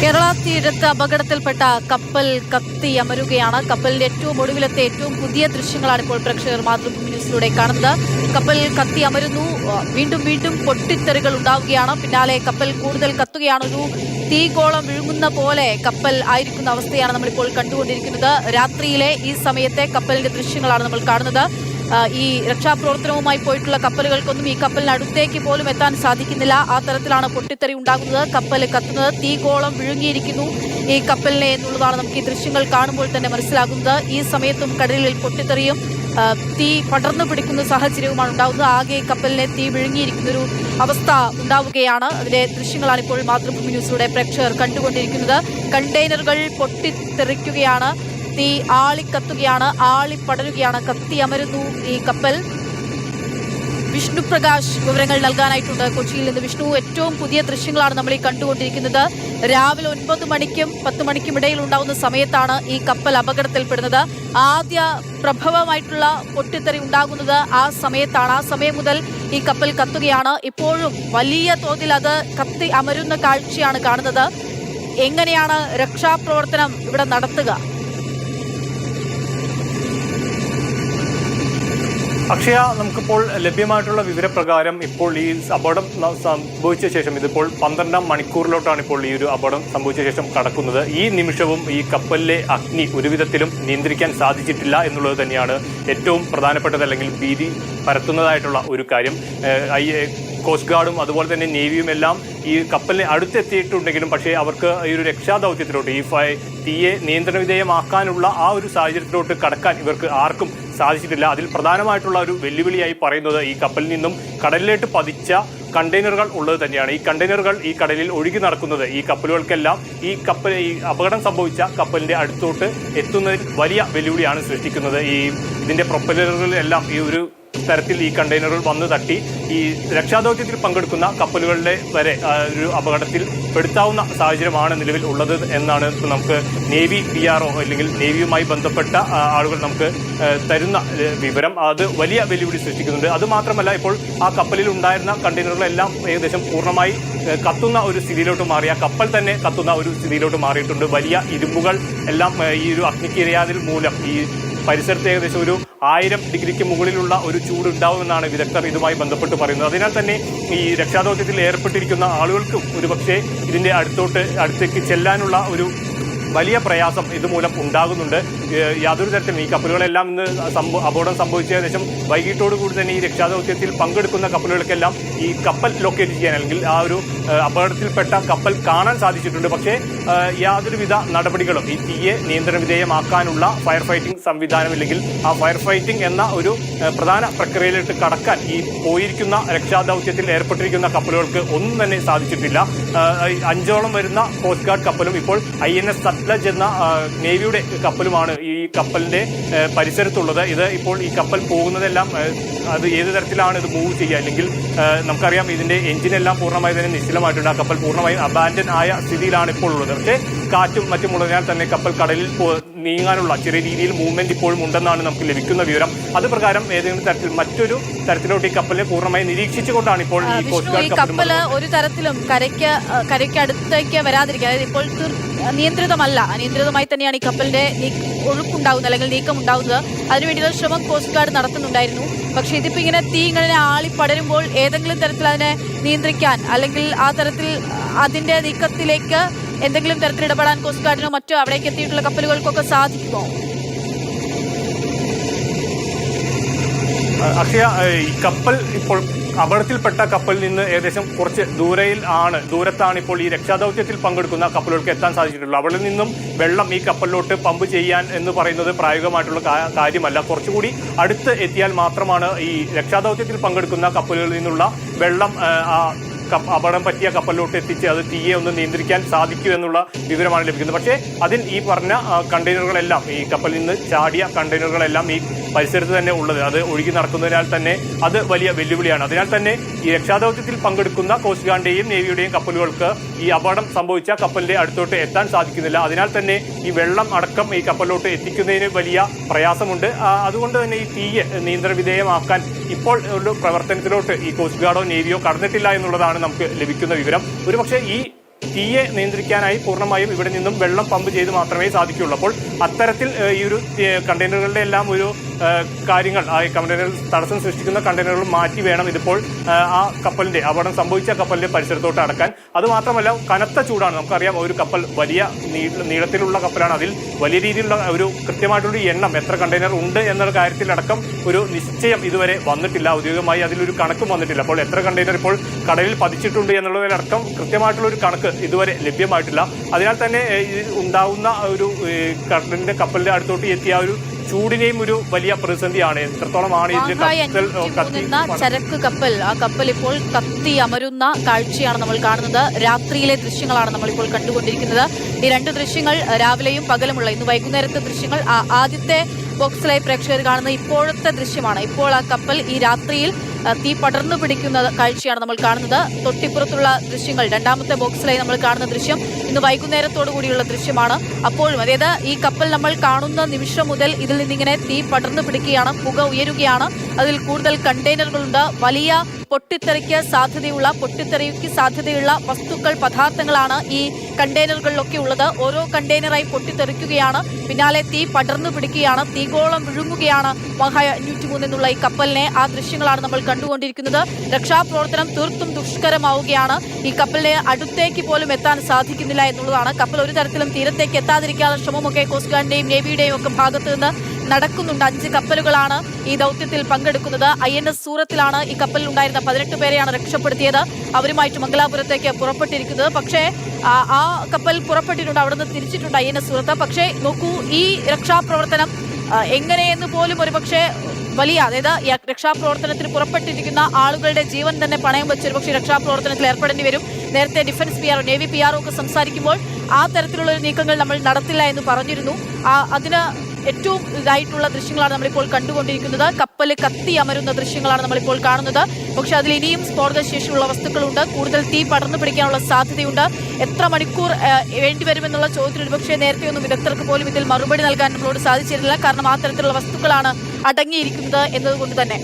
കേരള തീരത്ത് അപകടത്തിൽപ്പെട്ട കപ്പൽ കത്തി അമരുകയാണ്. കപ്പലിന്റെ ഏറ്റവും ഒടുവിലത്തെ ഏറ്റവും പുതിയ ദൃശ്യങ്ങളാണ് ഇപ്പോൾ പ്രേക്ഷകർ മാതൃഭൂമി ന്യൂസിലൂടെ കാണുന്നത്. കപ്പൽ കത്തി അമരുന്നു. വീണ്ടും വീണ്ടും പൊട്ടിത്തെറികൾ ഉണ്ടാവുകയാണ്. പിന്നാലെ കപ്പൽ കൂടുതൽ കത്തുകയാണ്. ഒരു തീകോളം വിഴുങ്ങുന്ന പോലെ കപ്പൽ ആയിരിക്കുന്ന അവസ്ഥയാണ് നമ്മളിപ്പോൾ കണ്ടുകൊണ്ടിരിക്കുന്നത്. രാത്രിയിലെ ഈ സമയത്തെ കപ്പലിന്റെ ദൃശ്യങ്ങളാണ് നമ്മൾ കാണുന്നത്. ഈ രക്ഷാപ്രവർത്തനവുമായി പോയിട്ടുള്ള കപ്പലുകൾക്കൊന്നും ഈ കപ്പലിന് അടുത്തേക്ക് പോലും എത്താൻ സാധിക്കുന്നില്ല. ആ തരത്തിലാണ് പൊട്ടിത്തെറി ഉണ്ടാകുന്നത്. കപ്പൽ കത്തുന്നത്. തീകോളം വിഴുങ്ങിയിരിക്കുന്നു ഈ കപ്പലിനെ എന്നുള്ളതാണ് നമുക്ക് ഈ ദൃശ്യങ്ങൾ കാണുമ്പോൾ തന്നെ മനസ്സിലാകുന്നത്. ഈ സമയത്തും കടലിൽ പൊട്ടിത്തെറിയും തീ പടർന്നു പിടിക്കുന്ന സാഹചര്യവുമാണ് ഉണ്ടാകുന്നത്. ആകെ കപ്പലിനെ തീ വിഴുങ്ങിയിരിക്കുന്ന ഒരു അവസ്ഥ ഉണ്ടാവുകയാണ്. അതിന്റെ ദൃശ്യങ്ങളാണ് ഇപ്പോൾ മാതൃഭൂമി ന്യൂസിലൂടെ പ്രേക്ഷകർ കണ്ടുകൊണ്ടിരിക്കുന്നത്. കണ്ടെയ്നറുകൾ പൊട്ടിത്തെറിക്കുകയാണ്. തീ ആളിക്കത്തുകയാണ് ആളിപ്പടരുകയാണ് കത്തി അമരുന്നു ഈ കപ്പൽ. വിഷ്ണു പ്രകാശ് വിവരങ്ങൾ നൽകാനായിട്ടുണ്ട് കൊച്ചിയിൽ നിന്ന്. വിഷ്ണു ഏറ്റവും പുതിയ ദൃശ്യങ്ങളാണ് നമ്മൾ ഈ കണ്ടുകൊണ്ടിരിക്കുന്നത്. രാവിലെ ഒൻപത് മണിക്കും പത്ത് മണിക്കും ഇടയിൽ ഉണ്ടാവുന്ന സമയത്താണ് ഈ കപ്പൽ അപകടത്തിൽപ്പെടുന്നത്. ആദ്യ പ്രഭവമായിട്ടുള്ള പൊട്ടിത്തെറി ഉണ്ടാകുന്നത് ആ സമയത്താണ്. ആ സമയം മുതൽ ഈ കപ്പൽ കത്തുകയാണ്. ഇപ്പോഴും വലിയ തോതിൽ അത് കത്തി അമരുന്ന കാഴ്ചയാണ് കാണുന്നത്. എങ്ങനെയാണ് രക്ഷാപ്രവർത്തനം ഇവിടെ നടത്തുക? അക്ഷയ നമുക്കിപ്പോൾ ലഭ്യമായിട്ടുള്ള വിവരപ്രകാരം ഇപ്പോൾ ഈ അപകടം സംഭവിച്ച ശേഷം ഇതിപ്പോൾ പന്ത്രണ്ടാം മണിക്കൂറിലോട്ടാണ് ഇപ്പോൾ ഈ ഒരു അപകടം സംഭവിച്ച ശേഷം കടക്കുന്നത്. ഈ നിമിഷവും ഈ കപ്പലിലെ അഗ്നി ഒരുവിധത്തിലും നിയന്ത്രിക്കാൻ സാധിച്ചിട്ടില്ല എന്നുള്ളത് തന്നെയാണ് ഏറ്റവും പ്രധാനപ്പെട്ടത് അല്ലെങ്കിൽ ഭീതി പരത്തുന്നതായിട്ടുള്ള ഒരു കാര്യം. കോസ്റ്റ് ഗാർഡും അതുപോലെ തന്നെ നേവിയും എല്ലാം ഈ കപ്പലിന് അടുത്തെത്തിയിട്ടുണ്ടെങ്കിലും പക്ഷേ അവർക്ക് ഈ ഒരു രക്ഷാദൗത്യത്തിലോട്ട് ഈ ഫൈ തീയെ നിയന്ത്രണ വിധേയമാക്കാനുള്ള ആ ഒരു സാഹചര്യത്തിലോട്ട് കടക്കാൻ ഇവർക്ക് ആർക്കും സാധിച്ചിട്ടില്ല. അതിൽ പ്രധാനമായിട്ടുള്ള ഒരു വെല്ലുവിളിയായി പറയുന്നത് ഈ കപ്പലിൽ നിന്നും കടലിലേക്ക് പതിച്ച കണ്ടെയ്നറുകൾ ഉള്ളത് തന്നെയാണ്. ഈ കണ്ടെയ്നറുകൾ ഈ കടലിൽ ഒഴുകി നടക്കുന്നത് ഈ കപ്പലുകൾക്കെല്ലാം ഈ കപ്പൽ ഈ അപകടം സംഭവിച്ച കപ്പലിന്റെ അടുത്തോട്ട് എത്തുന്നതിൽ വലിയ വെല്ലുവിളിയാണ് സൃഷ്ടിക്കുന്നത്. ഈ ഇതിന്റെ പ്രൊപ്പലറുകളിലെല്ലാം ഈ ഒരു തരത്തിൽ ഈ കണ്ടെയ്നറുകൾ വന്ന് തട്ടി ഈ രക്ഷാദൗത്യത്തിൽ പങ്കെടുക്കുന്ന കപ്പലുകളുടെ വരെ ഒരു അപകടത്തിൽ പെടുത്താവുന്ന സാഹചര്യമാണ് നിലവിൽ ഉള്ളത് എന്നാണ് നമുക്ക് നേവി പി ആർ ഒ അല്ലെങ്കിൽ നേവിയുമായി ബന്ധപ്പെട്ട ആളുകൾ നമുക്ക് തരുന്ന വിവരം. അത് വലിയ വെല്ലുവിളി സൃഷ്ടിക്കുന്നുണ്ട്. അത് മാത്രമല്ല ഇപ്പോൾ ആ കപ്പലിൽ ഉണ്ടായിരുന്ന കണ്ടെയ്നറുകളെല്ലാം ഏകദേശം പൂർണമായി കത്തുന്ന ഒരു സ്ഥിതിയിലോട്ട് മാറി. ആ കപ്പൽ തന്നെ കത്തുന്ന ഒരു സ്ഥിതിയിലോട്ട് മാറിയിട്ടുണ്ട്. വലിയ ഇരുമ്പുകൾ എല്ലാം ഈ ഒരു അഗ്നിക്കിരയാതിൽ മൂലം ഈ പരിസരത്ത് ഏകദേശം ഒരു ആയിരം ഡിഗ്രിക്ക് മുകളിലുള്ള ഒരു ചൂട് ഉണ്ടാവുമെന്നാണ് വിദഗ്ധർ ഇതുമായി ബന്ധപ്പെട്ട് പറയുന്നത്. അതിനാൽ തന്നെ ഈ രക്ഷാദൗത്യത്തിൽ ഏർപ്പെട്ടിരിക്കുന്ന ആളുകൾക്കും ഒരുപക്ഷെ ഇതിന്റെ അടുത്തോട്ട് അടുത്തേക്ക് ചെല്ലാനുള്ള ഒരു വലിയ പ്രയാസം ഇതുമൂലം ഉണ്ടാകുന്നുണ്ട്. യാതൊരു തരത്തിലും ഈ കപ്പലുകളെല്ലാം ഇന്ന് സംഭവ അപകടം സംഭവിച്ച ഏകദേശം വൈകിട്ടോട് കൂടി തന്നെ ഈ രക്ഷാദൗത്യത്തിൽ പങ്കെടുക്കുന്ന കപ്പലുകൾക്കെല്ലാം ഈ കപ്പൽ ലൊക്കേറ്റ് ചെയ്യാൻ അല്ലെങ്കിൽ ആ ഒരു അപകടത്തിൽപ്പെട്ട കപ്പൽ കാണാൻ സാധിച്ചിട്ടുണ്ട്. പക്ഷേ യാതൊരുവിധ നടപടികളും ഈ തീയെ നിയന്ത്രണ വിധേയമാക്കാനുള്ള ഫയർ ഫൈറ്റിംഗ് സംവിധാനം ഇല്ലെങ്കിൽ ആ ഫയർ ഫൈറ്റിംഗ് എന്ന ഒരു പ്രധാന പ്രക്രിയയിലേക്ക് കടക്കാൻ ഈ പോയിരിക്കുന്ന രക്ഷാദൗത്യത്തിൽ ഏർപ്പെട്ടിരിക്കുന്ന കപ്പലുകൾക്ക് ഒന്നും തന്നെ സാധിച്ചിട്ടില്ല. അഞ്ചോളം വരുന്ന കോസ്റ്റ് ഗാർഡ് കപ്പലും ഇപ്പോൾ ഐ എൻ എസ് സത്ലജ് എന്ന നേവിയുടെ കപ്പലുമാണ് ഈ കപ്പലിന്റെ പരിസരത്തുള്ളത്. ഇത് ഇപ്പോൾ ഈ കപ്പൽ പോകുന്നതെല്ലാം അത് ഏത് തരത്തിലാണ് ഇത് മൂവ് ചെയ്യുക? അല്ലെങ്കിൽ നമുക്കറിയാം ഇതിന്റെ എഞ്ചിനെല്ലാം പൂർണമായി തന്നെ നിശ്ചലമായിട്ടുണ്ട്. ആ കപ്പൽ പൂർണമായും അബാൻഡൻ ആയ സ്ഥിതിയിലാണ് ഇപ്പോൾ ഉള്ളത്. പക്ഷേ കാറ്റും മറ്റും ഉള്ളതിനാൽ തന്നെ കപ്പൽ കടലിൽ നീങ്ങാനുള്ള ചെറിയ രീതിയിൽ മൂവ്മെന്റ് ഇപ്പോഴും ഉണ്ടെന്നാണ് നമുക്ക് ലഭിക്കുന്ന വിവരം. അത് പ്രകാരം ഏതെങ്കിലും തരത്തിൽ മറ്റൊരു തരത്തിലോട്ട് ഈ കപ്പലിനെ പൂർണമായി നിരീക്ഷിച്ചുകൊണ്ടാണ് ഇപ്പോൾ ഈ കോസ്റ്റ് ഗാർഡ് കപ്പൽ ഒരു തരത്തിലും കരയ്ക്ക് കരയ്ക്ക് അടുത്തേക്ക് വരാതിരിക്കുക. അതായത് ഇപ്പോൾ നിയന്ത്രിതമല്ല അനിയന്ത്രിതമായി തന്നെയാണ് ഈ കപ്പലിന്റെ ഒഴുക്കുണ്ടാകുന്നത് അല്ലെങ്കിൽ നീക്കം ഉണ്ടാകുന്നത് അതിനുവേണ്ടിയുള്ള ശ്രമം കോസ്റ്റ് ഗാർഡ് നടത്തുന്നുണ്ടായിരുന്നു. പക്ഷേ ഇതിപ്പോ ഇങ്ങനെ തീ ഇങ്ങനെ ആളി പടരുമ്പോൾ ഏതെങ്കിലും തരത്തിൽ അതിനെ നിയന്ത്രിക്കാൻ അല്ലെങ്കിൽ ആ തരത്തിൽ അതിന്റെ നീക്കത്തിലേക്ക് എന്തെങ്കിലും തരത്തിൽ ഇടപെടാൻ കോസ്റ്റ് ഗാർഡിനോ മറ്റോ അവിടേക്ക് എത്തിയിട്ടുള്ള കപ്പലുകൾക്കൊക്കെ സാധിക്കുമോ? അക്ഷയ ഈ കപ്പൽ ഇപ്പോൾ അപകടത്തിൽപ്പെട്ട കപ്പലിൽ നിന്ന് ഏകദേശം കുറച്ച് ദൂരയിൽ ആണ് ദൂരത്താണ് ഇപ്പോൾ ഈ രക്ഷാദൗത്യത്തിൽ പങ്കെടുക്കുന്ന കപ്പലുകൾക്ക് എത്താൻ സാധിച്ചിട്ടുള്ളത്. അവിടെ നിന്നും വെള്ളം ഈ കപ്പലിലോട്ട് പമ്പ് ചെയ്യാൻ എന്ന് പറയുന്നത് പ്രായോഗികമായിട്ടുള്ള കാര്യമല്ല. കുറച്ചുകൂടി അടുത്ത് എത്തിയാൽ മാത്രമാണ് ഈ രക്ഷാദൗത്യത്തിൽ പങ്കെടുക്കുന്ന കപ്പലുകളിൽ നിന്നുള്ള വെള്ളം അപകടം പറ്റിയ കപ്പലിലോട്ട് എത്തിച്ച് അത് തീയെ ഒന്ന് നിയന്ത്രിക്കാൻ സാധിക്കൂ എന്നുള്ള വിവരമാണ് ലഭിക്കുന്നത്. പക്ഷേ അതിൽ ഈ പറഞ്ഞ കണ്ടെയ്നറുകളെല്ലാം ഈ കപ്പലിൽ നിന്ന് ചാടിയ കണ്ടെയ്നറുകളെല്ലാം ഈ പരിസരത്ത് തന്നെ ഉള്ളത്. അത് ഒഴുകി നടക്കുന്നതിനാൽ തന്നെ അത് വലിയ വെല്ലുവിളിയാണ്. അതിനാൽ തന്നെ ഈ രക്ഷാദൗത്യത്തിൽ പങ്കെടുക്കുന്ന കോസ്റ്റ് ഗാർഡിന്റെയും നേവിയുടെയും കപ്പലുകൾക്ക് ഈ അപകടം സംഭവിച്ച കപ്പലിന്റെ അടുത്തോട്ട് എത്താൻ സാധിക്കുന്നില്ല. അതിനാൽ തന്നെ ഈ വെള്ളം അടക്കം ഈ കപ്പലിലോട്ട് എത്തിക്കുന്നതിന് വലിയ പ്രയാസമുണ്ട്. അതുകൊണ്ട് തന്നെ ഈ തീയെ നിയന്ത്രണ വിധേയമാക്കാൻ ഇപ്പോൾ ഒരു പ്രവർത്തനത്തിലോട്ട് ഈ കോസ്റ്റ് ഗാർഡോ നേവിയോ കടന്നിട്ടില്ല എന്നുള്ളതാണ് നമുക്ക് ലഭിക്കുന്ന വിവരം. ഒരുപക്ഷെ ഈ തീയെ നിയന്ത്രിക്കാനായി പൂർണമായും ഇവിടെ നിന്നും വെള്ളം പമ്പ് ചെയ്ത് മാത്രമേ സാധിക്കുകയുള്ളൂ. അപ്പോൾ അത്തരത്തിൽ ഈ ഒരു കണ്ടെയ്നറുകളുടെ എല്ലാം ഒരു കാര്യങ്ങൾ ആ കണ്ടെയ്നറുകൾ തടസ്സം സൃഷ്ടിക്കുന്ന കണ്ടെയ്നറുകൾ മാറ്റി വേണം ഇതിപ്പോൾ ആ കപ്പലിന്റെ അപകടം സംഭവിച്ച കപ്പലിന്റെ പരിസരത്തോട്ട് അടക്കാൻ. അതുമാത്രമല്ല കനത്ത ചൂടാണ്. നമുക്കറിയാം ഒരു കപ്പൽ വലിയ നീളത്തിലുള്ള കപ്പലാണ്. അതിൽ വലിയ രീതിയിലുള്ള ഒരു കൃത്യമായിട്ടുള്ള എണ്ണം എത്ര കണ്ടെയ്നർ ഉണ്ട് എന്ന കാര്യത്തിലടക്കം ഒരു നിശ്ചയം ഇതുവരെ വന്നിട്ടില്ല. ഔദ്യോഗികമായി അതിലൊരു കണക്കും വന്നിട്ടില്ല. അപ്പോൾ എത്ര കണ്ടെയ്നർ ഇപ്പോൾ കടലിൽ പതിച്ചിട്ടുണ്ട് എന്നുള്ളതിലടക്കം കൃത്യമായിട്ടുള്ള ഒരു കണക്ക് ഇതുവരെ ലഭ്യമായിട്ടില്ല. അതിനാൽ തന്നെ ഉണ്ടാവുന്ന ഒരു കടലിന്റെ കപ്പലിന്റെ അടുത്തോട്ട് എത്തിയ ഒരു ചൂടിനെയും ഒരു വലിയ പ്രതിസന്ധിയാണ്. എത്രത്തോളമാണ് ചരക്ക് കപ്പൽ ആ കപ്പൽ ഇപ്പോൾ കത്തി അമരുന്ന കാഴ്ചയാണ് നമ്മൾ കാണുന്നത്. രാത്രിയിലെ ദൃശ്യങ്ങളാണ് നമ്മളിപ്പോൾ കണ്ടുകൊണ്ടിരിക്കുന്നത്. ഈ രണ്ട് ദൃശ്യങ്ങൾ രാവിലെയും പകലുമുള്ള ഇന്ന് വൈകുന്നേരത്തെ ദൃശ്യങ്ങൾ ആ ബോക്സിലായി പ്രേക്ഷകർ കാണുന്ന ഇപ്പോഴത്തെ ദൃശ്യമാണ്. ഇപ്പോൾ ആ കപ്പൽ ഈ രാത്രിയിൽ തീ പടർന്നു പിടിക്കുന്ന കാഴ്ചയാണ് നമ്മൾ കാണുന്നത്. തൊട്ടിപ്പുറത്തുള്ള ദൃശ്യങ്ങൾ രണ്ടാമത്തെ ബോക്സിലായി നമ്മൾ കാണുന്ന ദൃശ്യം ഇന്ന് വൈകുന്നേരത്തോടു കൂടിയുള്ള ദൃശ്യമാണ്. അപ്പോഴും അതായത് ഈ കപ്പൽ നമ്മൾ കാണുന്ന നിമിഷം മുതൽ ഇതിൽ നിന്നിങ്ങനെ തീ പടർന്നു പിടിക്കുകയാണ് പുക ഉയരുകയാണ്. അതിൽ കൂടുതൽ കണ്ടെയ്നറുകളുണ്ട്. വലിയ പൊട്ടിത്തെറിക്ക് സാധ്യതയുള്ള പൊട്ടിത്തെറിക്ക് സാധ്യതയുള്ള വസ്തുക്കൾ പദാർത്ഥങ്ങളാണ് ഈ കണ്ടെയ്നറുകളിലൊക്കെ ഉള്ളത്. ഓരോ കണ്ടെയ്നറായി പൊട്ടിത്തെറിക്കുകയാണ്. പിന്നാലെ തീ പടർന്നു പിടിക്കുകയാണ്. തീഗോളം വിഴുങ്ങുകയാണ് മഹായ അഞ്ഞൂറ്റി മൂന്ന് എന്നുള്ള ഈ കപ്പലിനെ. ആ ദൃശ്യങ്ങളാണ് നമ്മൾ കണ്ടുകൊണ്ടിരിക്കുന്നത്. രക്ഷാപ്രവർത്തനം തീർത്തും ദുഷ്കരമാവുകയാണ്. ഈ കപ്പലിനെ അടുത്തേക്ക് പോലും എത്താൻ സാധിക്കുന്നില്ല എന്നുള്ളതാണ്. കപ്പൽ ഒരു തരത്തിലും തീരത്തേക്ക് എത്താതിരിക്കാനുള്ള ശ്രമമൊക്കെ കോസ്റ്റ് ഗാർഡിന്റെയും നേവിയുടെയും ഒക്കെ ഭാഗത്ത് നിന്ന് നടക്കുന്നുണ്ട്. അഞ്ച് കപ്പലുകളാണ് ഈ ദൗത്യത്തിൽ പങ്കെടുക്കുന്നത്. ഐ എൻ എസ് സൂറത്തിലാണ് ഈ കപ്പലിൽ ഉണ്ടായിരുന്ന പതിനെട്ട് പേരെയാണ് രക്ഷപ്പെടുത്തിയത്. അവരുമായിട്ട് മംഗലാപുരത്തേക്ക് പുറപ്പെട്ടിരിക്കുന്നത്. പക്ഷേ ആ, കപ്പൽ പുറപ്പെട്ടിട്ടുണ്ട്. അവിടുന്ന് തിരിച്ചിട്ടുണ്ട് ഐ എൻ എസ് സൂറത്ത്. പക്ഷേ നോക്കൂ ഈ രക്ഷാപ്രവർത്തനം എങ്ങനെയെന്ന് പോലും ഒരു പക്ഷേ വലിയ അതായത് രക്ഷാപ്രവർത്തനത്തിന് പുറപ്പെട്ടിരിക്കുന്ന ആളുകളുടെ ജീവൻ തന്നെ പണയം വെച്ച് ഒരുപക്ഷെ രക്ഷാപ്രവർത്തനത്തിൽ ഏർപ്പെടേണ്ടി വരും. നേരത്തെ defence P R navy P R ഒക്കെ സംസാരിക്കുമ്പോൾ ആ തരത്തിലുള്ള നീക്കങ്ങൾ നമ്മൾ നടത്തില്ല എന്ന് പറഞ്ഞിരുന്നു. അതിന് ഏറ്റവും ഇതായിട്ടുള്ള ദൃശ്യങ്ങളാണ് നമ്മളിപ്പോൾ കണ്ടുകൊണ്ടിരിക്കുന്നത്. കപ്പൽ കത്തി അമരുന്ന ദൃശ്യങ്ങളാണ് നമ്മളിപ്പോൾ കാണുന്നത്. പക്ഷെ അതിൽ ഇനിയും സ്ഫോടകശേഷിയുള്ള വസ്തുക്കളുണ്ട്. കൂടുതൽ തീ പടർന്നു പിടിക്കാനുള്ള സാധ്യതയുണ്ട്. എത്ര മണിക്കൂർ വേണ്ടിവരുമെന്നുള്ള ചോദ്യത്തിന് ഒരുപക്ഷെ നേരത്തെ ഒന്നും വിദഗ്ധർക്ക് പോലും ഇതിൽ മറുപടി നൽകാൻ നമ്മളോട് സാധിച്ചിരുന്നില്ല. കാരണം ആ തരത്തിലുള്ള വസ്തുക്കളാണ് അടങ്ങിയിരിക്കുന്നത് എന്നതുകൊണ്ട് തന്നെ.